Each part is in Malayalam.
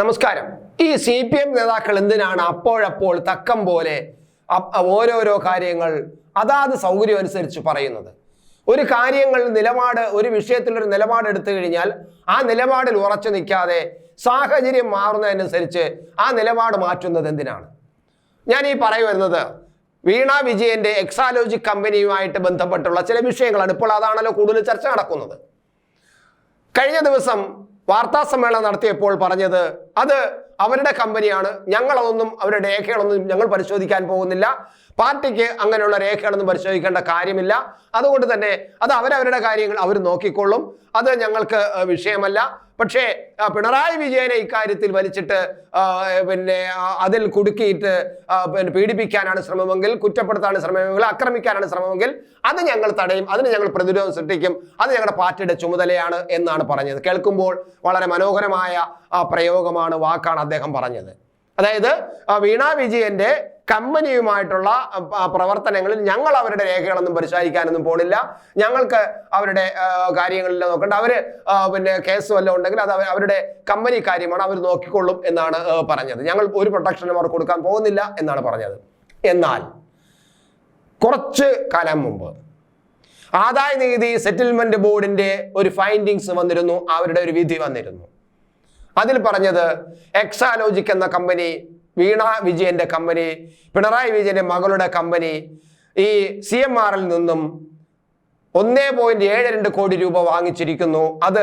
നമസ്കാരം. ഈ സി പി എം നേതാക്കൾ എന്തിനാണ് അപ്പോഴപ്പോൾ തക്കം പോലെ ഓരോരോ കാര്യങ്ങൾ അതാത് സൗകര്യം അനുസരിച്ച് പറയുന്നത്? ഒരു കാര്യങ്ങൾ നിലപാട് ഒരു വിഷയത്തിൽ ഒരു നിലപാട് എടുത്തു കഴിഞ്ഞാൽ ആ നിലപാടിൽ ഉറച്ചു നിൽക്കാതെ സാഹചര്യം മാറുന്നതനുസരിച്ച് ആ നിലപാട് മാറ്റുന്നത് എന്തിനാണ്? ഞാൻ ഈ പറയുവരുന്നത് വീണ വിജയന്റെ എക്സാലോജി കമ്പനിയുമായിട്ട് ബന്ധപ്പെട്ടുള്ള ചില വിഷയങ്ങളാണ് ഇപ്പോൾ അതാണല്ലോ കൂടുതൽ ചർച്ച നടക്കുന്നത്. കഴിഞ്ഞ ദിവസം വാർത്താ സമ്മേളനം നടത്തിയപ്പോൾ പറഞ്ഞത് അത് അവരുടെ കമ്പനിയാണ്. ഞങ്ങളതൊന്നും അവരുടെ രേഖകളൊന്നും ഞങ്ങൾ പരിശോധിക്കാൻ പോകുന്നില്ല. പാർട്ടിക്ക് അങ്ങനെയുള്ള രേഖകളൊന്നും പരിശോധിക്കേണ്ട കാര്യമില്ല. അതുകൊണ്ട് തന്നെ അത് അവരവരുടെ കാര്യങ്ങൾ അവർ നോക്കിക്കൊള്ളും. അത് ഞങ്ങൾക്ക് വിഷയമല്ല. പക്ഷേ പിണറായി വിജയനെ ഇക്കാര്യത്തിൽ വലിച്ചിട്ട് പിന്നെ അതിൽ കുടുക്കിയിട്ട് പിന്നെ പീഡിപ്പിക്കാനാണ് ശ്രമമെങ്കിൽ കുറ്റപ്പെടുത്താനാണ് ശ്രമമെങ്കിൽ ആക്രമിക്കാനാണ് ശ്രമമെങ്കിൽ അത് ഞങ്ങൾ തടയും. അതിന് ഞങ്ങൾ പ്രതിരോധം സൃഷ്ടിക്കും. അത് ഞങ്ങളുടെ പാർട്ടിയുടെ ചുമതലയാണ് എന്നാണ് പറഞ്ഞത്. കേൾക്കുമ്പോൾ വളരെ മനോഹരമായ ആ, പ്രയോഗമാണ് വാക്കാണ് അദ്ദേഹം പറഞ്ഞത്. അതായത് വീണ വിജയന്റെ കമ്പനിയുമായിട്ടുള്ള പ്രവർത്തനങ്ങളിൽ ഞങ്ങൾ അവരുടെ രേഖകളൊന്നും പരിശോധിക്കാനൊന്നും പോണില്ല. ഞങ്ങൾക്ക് അവരുടെ കാര്യങ്ങളിൽ നോക്കണ്ട. അവർ പിന്നെ കേസ് വല്ലതും ഉണ്ടെങ്കിൽ അത് അവരുടെ കമ്പനി കാര്യമാണ് അവർ നോക്കിക്കൊള്ളും എന്നാണ് പറഞ്ഞത്. ഞങ്ങൾ ഒരു പ്രൊട്ടക്ഷനും അവർക്ക് കൊടുക്കാൻ പോകുന്നില്ല എന്നാണ് പറഞ്ഞത്. എന്നാൽ കുറച്ച് കാലം മുമ്പ് ആദായ നികുതി സെറ്റിൽമെന്റ് ബോർഡിന്റെ ഒരു ഫൈൻഡിങ്സ് വന്നിരുന്നു. അവരുടെ ഒരു വിധി വന്നിരുന്നു. അതിൽ പറഞ്ഞത് എക്സാലോജിക് എന്ന കമ്പനി വീണ വിജയന്റെ കമ്പനി പിണറായി വിജയന്റെ മകളുടെ കമ്പനി ഈ സി എം ആറിൽ നിന്നും ഒന്നേ പോയിന്റ് ഏഴ് രണ്ട് കോടി രൂപ വാങ്ങിച്ചിരിക്കുന്നു. അത്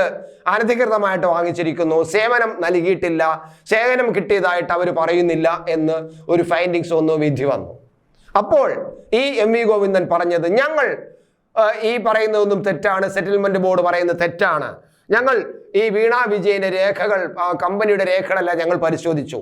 അനധികൃതമായിട്ട് വാങ്ങിച്ചിരിക്കുന്നു. സേവനം നൽകിയിട്ടില്ല. സേവനം കിട്ടിയതായിട്ട് അവർ പറയുന്നില്ല എന്ന് ഒരു ഫൈൻഡിങ്സ് ഒന്ന് വിധി വന്നു. അപ്പോൾ ഈ എം വി ഗോവിന്ദൻ പറഞ്ഞത് ഞങ്ങൾ ഈ പറയുന്നതൊന്നും തെറ്റാണ്. സെറ്റിൽമെന്റ് ബോർഡ് പറയുന്നത് തെറ്റാണ്. ഞങ്ങൾ ഈ വീണ വിജയന്റെ രേഖകൾ കമ്പനിയുടെ രേഖകളല്ല ഞങ്ങൾ പരിശോധിച്ചു.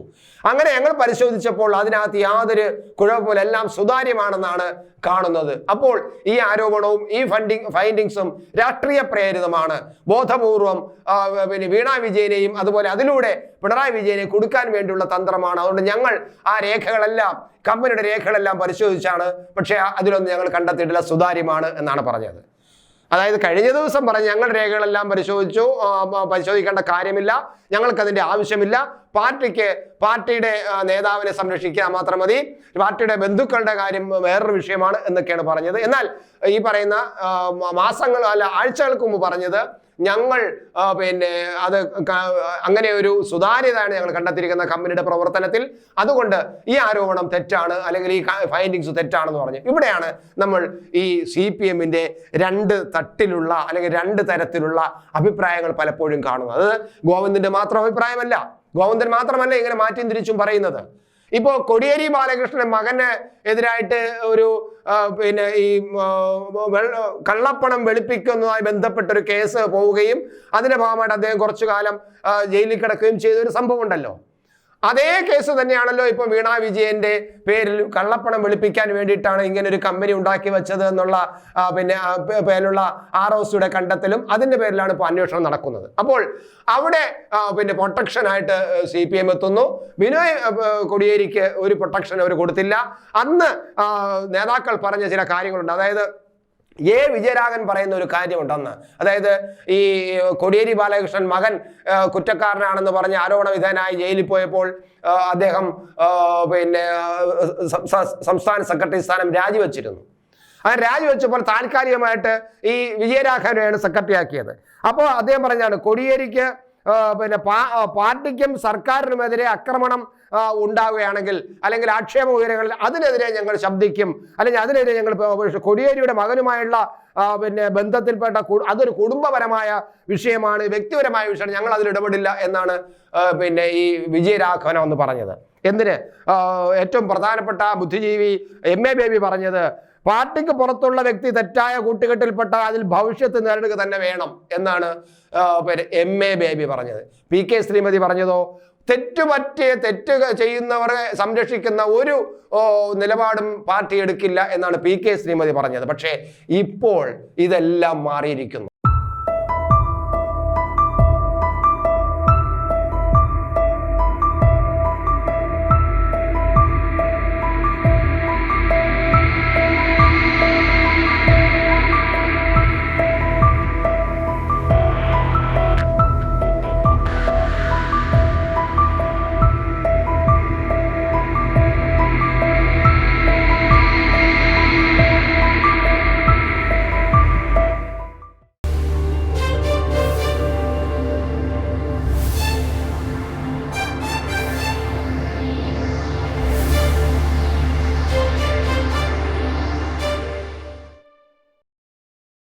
അങ്ങനെ ഞങ്ങൾ പരിശോധിച്ചപ്പോൾ അതിനകത്ത് യാതൊരു കുഴപ്പമില്ല എല്ലാം സുതാര്യമാണെന്നാണ് കാണുന്നത്. അപ്പോൾ ഈ ആരോപണവും ഈ ഫണ്ടിങ് ഫൈൻഡിങ്സും രാഷ്ട്രീയ പ്രേരിതമാണ്. ബോധപൂർവം പിന്നെ വീണ വിജയനെയും അതുപോലെ അതിലൂടെ പിണറായി വിജയനെ കൊടുക്കാൻ വേണ്ടിയുള്ള തന്ത്രമാണ്. അതുകൊണ്ട് ഞങ്ങൾ ആ രേഖകളെല്ലാം കമ്പനിയുടെ രേഖകളെല്ലാം പരിശോധിച്ചാണ്. പക്ഷേ അതിലൊന്നും ഞങ്ങൾ കണ്ടെത്തിയിട്ടില്ല. സുതാര്യമാണ് എന്നാണ് പറഞ്ഞത്. അതായത് കഴിഞ്ഞ ദിവസം പറഞ്ഞ് ഞങ്ങൾ രേഖകളെല്ലാം പരിശോധിച്ചു. പരിശോധിക്കേണ്ട കാര്യമില്ല. ഞങ്ങൾക്കതിന്റെ ആവശ്യമില്ല. പാർട്ടിക്ക് പാർട്ടിയുടെ നേതാവിനെ സംരക്ഷിക്കുക മാത്രം മതി. പാർട്ടിയുടെ ബന്ധുക്കളുടെ കാര്യം വേറൊരു വിഷയമാണ് എന്നൊക്കെയാണ് പറഞ്ഞത്. എന്നാൽ ഈ പറയുന്ന മാസങ്ങൾ അല്ല ആഴ്ചകൾക്ക് മുമ്പ് പറഞ്ഞത് ഞങ്ങൾ പിന്നെ അത് അങ്ങനെ ഒരു സുതാര്യതയാണ് ഞങ്ങൾ കണ്ടെത്തിയിരിക്കുന്ന കമ്പനിയുടെ പ്രവർത്തനത്തിൽ. അതുകൊണ്ട് ഈ ആരോപണം തെറ്റാണ് അല്ലെങ്കിൽ ഈ ഫൈൻഡിങ്സ് തെറ്റാണെന്ന് പറഞ്ഞു. ഇവിടെയാണ് നമ്മൾ ഈ സി പി എമ്മിന്റെ രണ്ട് തട്ടിലുള്ള അല്ലെങ്കിൽ രണ്ട് തരത്തിലുള്ള അഭിപ്രായങ്ങൾ പലപ്പോഴും കാണുന്നത്. അത് ഗോവിന്ദന്റെ മാത്രം അഭിപ്രായമല്ല. ഗോവിന്ദൻ മാത്രമല്ല ഇങ്ങനെ മാറ്റിയും തിരിച്ചും പറയുന്നത്. ഇപ്പോ കൊടിയേരി ബാലകൃഷ്ണൻ മകന് എതിരായിട്ട് ഒരു പിന്നെ ഈ കള്ളപ്പണം വെളുപ്പിക്കുന്നതുമായി ബന്ധപ്പെട്ട ഒരു കേസ് പോവുകയും അതിന്റെ ഭാഗമായിട്ട് അദ്ദേഹം കുറച്ചു കാലം ജയിലിൽ കിടക്കുകയും ചെയ്ത ഒരു സംഭവം ഉണ്ടല്ലോ അതേ കേസ് തന്നെയാണല്ലോ ഇപ്പൊ വീണ വിജയന്റെ പേരിൽ കള്ളപ്പണം വെളുപ്പിക്കാൻ വേണ്ടിയിട്ടാണ് ഇങ്ങനെ ഒരു കമ്പനി ഉണ്ടാക്കി വെച്ചത് എന്നുള്ള പിന്നെ പേരിലുള്ള ആർ ഒ സിയുടെ കണ്ടെത്തലും അതിന്റെ പേരിലാണ് ഇപ്പോൾ അന്വേഷണം നടക്കുന്നത്. അപ്പോൾ അവിടെ പിന്നെ പ്രൊട്ടക്ഷൻ ആയിട്ട് സി പി എം എത്തുന്നു. ബിനോയ് കൊടിയേരിക്ക് ഒരു പ്രൊട്ടക്ഷൻ അവർ കൊടുത്തില്ല. അന്ന് നേതാക്കൾ പറഞ്ഞ ചില കാര്യങ്ങളുണ്ട്. അതായത് എ വിജയരാഘവൻ പറയുന്ന ഒരു കാര്യമുണ്ടെന്ന്. അതായത് ഈ കൊടിയേരി ബാലകൃഷ്ണൻ മകൻ കുറ്റക്കാരനാണെന്ന് പറഞ്ഞ് ആരോപണ വിധേയനായി ജയിലിൽ പോയപ്പോൾ അദ്ദേഹം പിന്നെ സംസ്ഥാന സെക്രട്ടറി സ്ഥാനം രാജിവെച്ചിരുന്നു. അങ്ങനെ രാജിവെച്ചപ്പോൾ താൽക്കാലികമായിട്ട് ഈ വിജയരാഘവനെയാണ് സെക്രട്ടറി ആക്കിയത് അപ്പോൾ അദ്ദേഹം പറഞ്ഞാണ് കൊടിയേരിക്ക് പിന്നെ പാർട്ടിക്കും സർക്കാരിനുമെതിരെ ആക്രമണം ഉണ്ടാവുകയാണെങ്കിൽ അല്ലെങ്കിൽ ആക്ഷേപ ഉയരങ്ങളിൽ അതിനെതിരെ ഞങ്ങൾ ശബ്ദിക്കും. അല്ലെങ്കിൽ അതിനെതിരെ ഞങ്ങൾ കൊടിയേരിയുടെ മകനുമായുള്ള പിന്നെ ബന്ധത്തിൽപ്പെട്ട അതൊരു കുടുംബപരമായ വിഷയമാണ് വ്യക്തിപരമായ വിഷയമാണ്. ഞങ്ങൾ അതിൽ ഇടപെടില്ല എന്നാണ് പിന്നെ ഈ വിജയരാഘവന എന്ന് പറഞ്ഞത്. എന്തിന്? ഏറ്റവും പ്രധാനപ്പെട്ട ബുദ്ധിജീവി എം എ ബേബി പറഞ്ഞത് പാർട്ടിക്ക് പുറത്തുള്ള വ്യക്തി തെറ്റായ കൂട്ടുകെട്ടിൽപ്പെട്ട അതിൽ ഭവിഷ്യത്ത് നേരിടുക തന്നെ വേണം എന്നാണ് എം എ ബേബി പറഞ്ഞത്. പി കെ ശ്രീമതി പറഞ്ഞതോ? തെറ്റുപറ്റിയ തെറ്റ് ചെയ്യുന്നവരെ സംരക്ഷിക്കുന്ന ഒരു നിലപാടും പാർട്ടി എടുക്കില്ല എന്നാണ് പി കെ ശ്രീമതി പറഞ്ഞത്. പക്ഷേ ഇപ്പോൾ ഇതെല്ലാം മാറിയിരിക്കുന്നു.